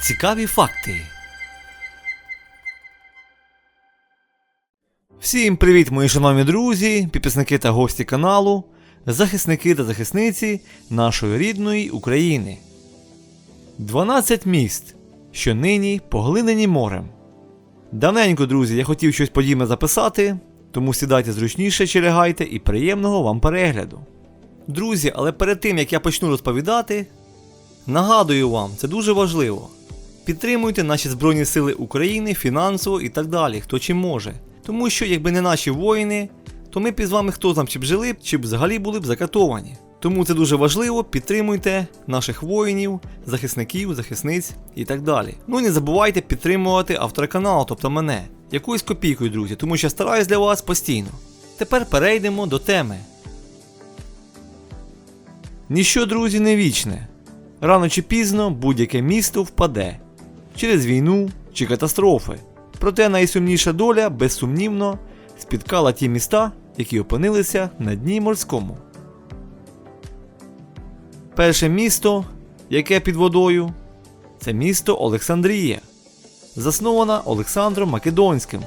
Цікаві факти. Всім привіт, мої шановні друзі, підписники та гості каналу, захисники та захисниці нашої рідної України. 12 міст, що нині поглинені морем. Давненько, друзі, я хотів щось подібне записати, тому сідайте зручніше чи лягайте і приємного вам перегляду. Друзі, але перед тим як я почну розповідати, нагадую вам, це дуже важливо. Підтримуйте наші Збройні Сили України фінансово і так далі, хто чим може. Тому що, якби не наші воїни, то ми б із вами хто там чи б жили, чи б взагалі були б закатовані. Тому це дуже важливо, підтримуйте наших воїнів, захисників, захисниць і так далі. Ну і не забувайте підтримувати автора каналу, тобто мене, якоюсь копійкою, друзі, тому що я стараюсь для вас постійно. Тепер перейдемо до теми. Ніщо, друзі, не вічне. Рано чи пізно будь-яке місто впаде через війну чи катастрофи. Проте найсумніша доля, безсумнівно, спіткала ті міста, які опинилися на дні морському. Перше місто, яке під водою, це місто Олександрія, заснована Олександром Македонським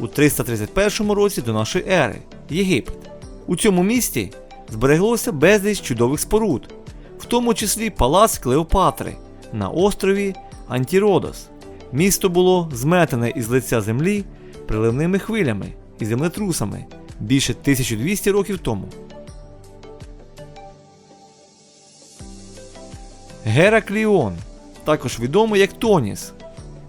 у 331 році до нашої ери, Єгипет. У цьому місті збереглося безліч чудових споруд, в тому числі палац Клеопатри на острові Антіродос. Місто було зметене із лиця землі приливними хвилями і землетрусами більше 1200 років тому. Геракліон, також відомий як Тоніс,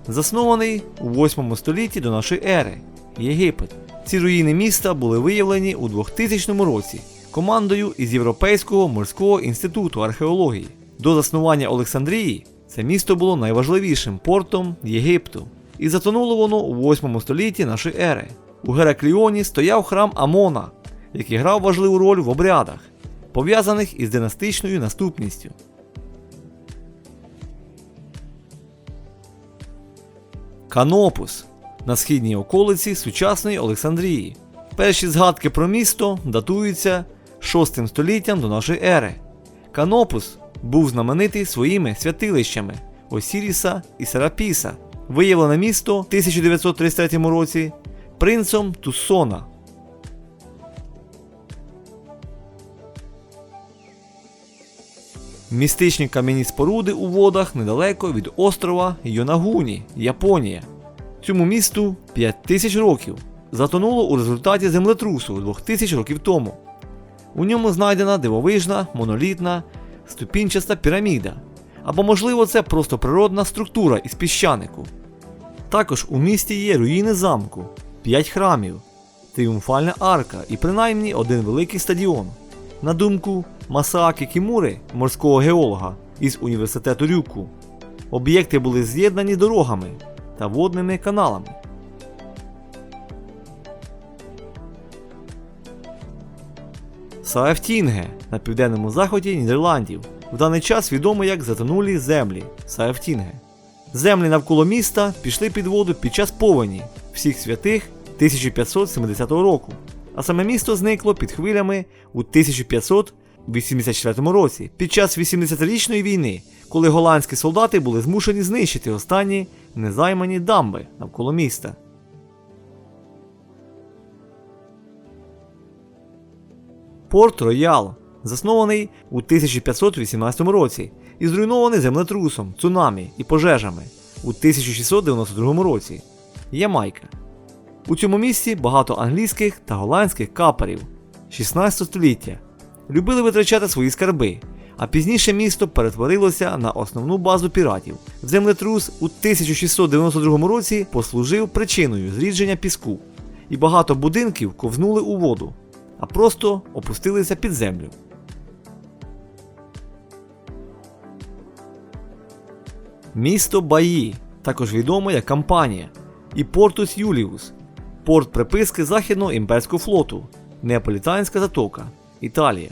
заснований у 8 столітті до нашої ери, Єгипет. Ці руїни міста були виявлені у 2000 році командою із Європейського морського інституту археології. До заснування Олександрії це місто було найважливішим портом Єгипту, і затонуло воно у 8 столітті нашої ери. У Геракліоні стояв храм Амона, який грав важливу роль в обрядах, пов'язаних із династичною наступністю. Канопус на східній околиці сучасної Олександрії. Перші згадки про місто датуються 6 століттям до нашої ери. Канопус був знаменитий своїми святилищами Осіріса і Серапіса. Виявлене місто в 1933 році принцом Туссона. Містичні кам'яні споруди у водах недалеко від острова Йонагуні, Японія. Цьому місту 5000 років. Затонуло у результаті землетрусу 2000 років тому. У ньому знайдена дивовижна, монолітна, ступінчаста піраміда. Або, можливо, це просто природна структура із піщанику. Також у місті є руїни замку, 5 храмів, тріумфальна арка і принаймні один великий стадіон. На думку Масааки Кімури, морського геолога із університету Рюку, об'єкти були з'єднані дорогами та водними каналами. Саефтінге на південному заході Нідерландів. В даний час відомо як затонулі землі Саефтінге. Землі навколо міста пішли під воду під час повені всіх святих 1570 року, а саме місто зникло під хвилями у 1584 році під час 80-річної війни, коли голландські солдати були змушені знищити останні незаймані дамби навколо міста. Порт Роял, заснований у 1518 році і зруйнований землетрусом, цунамі і пожежами у 1692 році. Ямайка. У цьому місці багато англійських та голландських каперів 16 століття любили витрачати свої скарби, а пізніше місто перетворилося на основну базу піратів. Землетрус у 1692 році послужив причиною зрідження піску, і багато будинків ковзнули у воду, а просто опустилися під землю. Місто Баї, також відоме як Кампанія, і Портус Юліус, порт приписки Західного імперського флоту, Неаполітанська затока, Італія.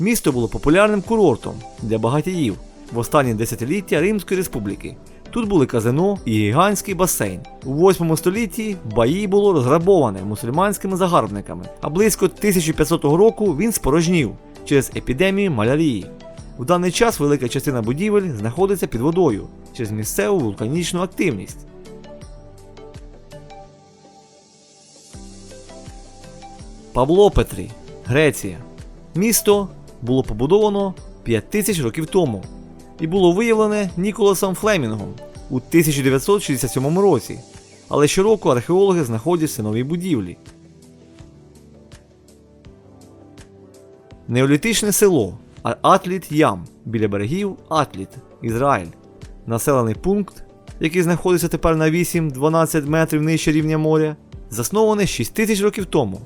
Місто було популярним курортом для багатіїв в останні десятиліття Римської республіки. Тут були казино і гігантський басейн. У 8 столітті Баї було розграбоване мусульманськими загарбниками, а близько 1500 року він спорожнів через епідемію малярії. У даний час велика частина будівель знаходиться під водою через місцеву вулканічну активність. Павлопетрі, Греція. Місто було побудовано 5000 років тому і було виявлене Ніколасом Флемінгом у 1967 році. Але щороку археологи знаходять все нові будівлі. Неолітичне село Атліт Ям біля берегів Атліт, Ізраїль. Населений пункт, який знаходиться тепер на 8-12 метрів нижче рівня моря, заснований 6 тисяч років тому.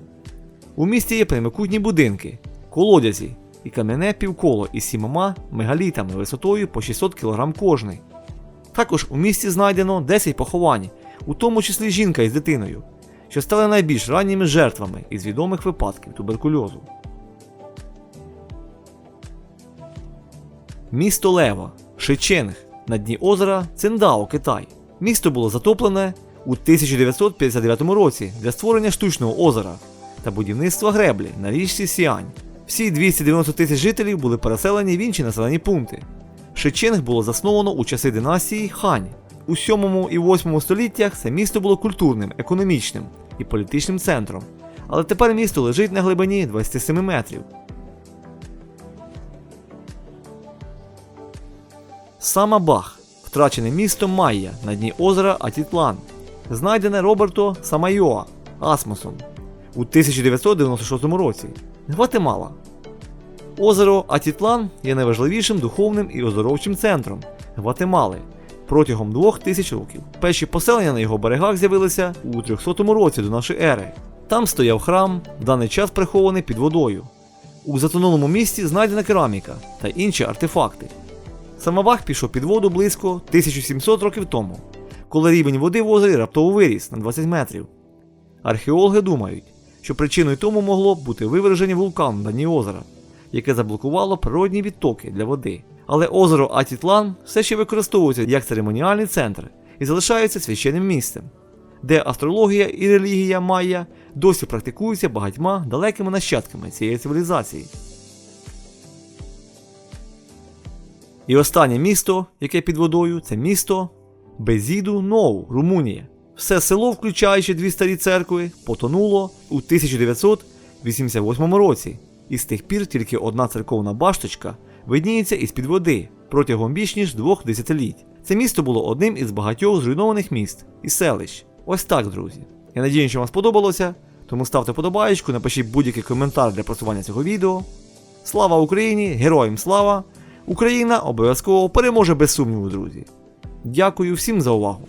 У місті є прямокутні будинки, колодязі і кам'яне півколо із сімома мегалітами висотою по 600 кг кожний. Також у місті знайдено 10 поховань, у тому числі жінка із дитиною, що стали найбільш ранніми жертвами із відомих випадків туберкульозу. Місто Лева, Шиченг, на дні озера Циндао, Китай. Місто було затоплене у 1959 році для створення штучного озера та будівництва греблі на річці Сіань. Всі 290 тисяч жителів були переселені в інші населені пункти. Шиченг було засновано у часи династії Хань. У 7 і 8 століттях це місто було культурним, економічним і політичним центром. Але тепер місто лежить на глибині 27 метрів. Самабах втрачене місто Майя на дні озера Атітлан, знайдене Роберто Самайоа Асмосом у 1996 році. Гватемала. Озеро Атітлан є найважливішим духовним і оздоровчим центром Гватемали протягом двох тисяч років. Перші поселення на його берегах з'явилися у 300 році до нашої ери. Там стояв храм, в даний час прихований під водою. У затонулому місті знайдена кераміка та інші артефакти. Самобах пішов під воду близько 1700 років тому, коли рівень води в озері раптово виріс на 20 метрів. Археологи думають, що причиною тому могло бути виверження вулкану на дні озера, яке заблокувало природні відтоки для води. Але озеро Атітлан все ще використовується як церемоніальний центр і залишається священним місцем, де астрологія і релігія майя досі практикуються багатьма далекими нащадками цієї цивілізації. І останнє місто, яке під водою, це місто Безіду Ноу, Румунія. Все село, включаючи дві старі церкви, потонуло у 1988 році, і з тих пір тільки одна церковна башточка видніється із-під води протягом більш ніж двох десятиліть. Це місто було одним із багатьох зруйнованих міст і селищ. Ось так, друзі. Я надію, що вам сподобалося, тому ставте подобаєчку, напишіть будь-який коментар для просування цього відео. Слава Україні! Героям слава! Україна обов'язково переможе без сумніву, друзі. Дякую всім за увагу!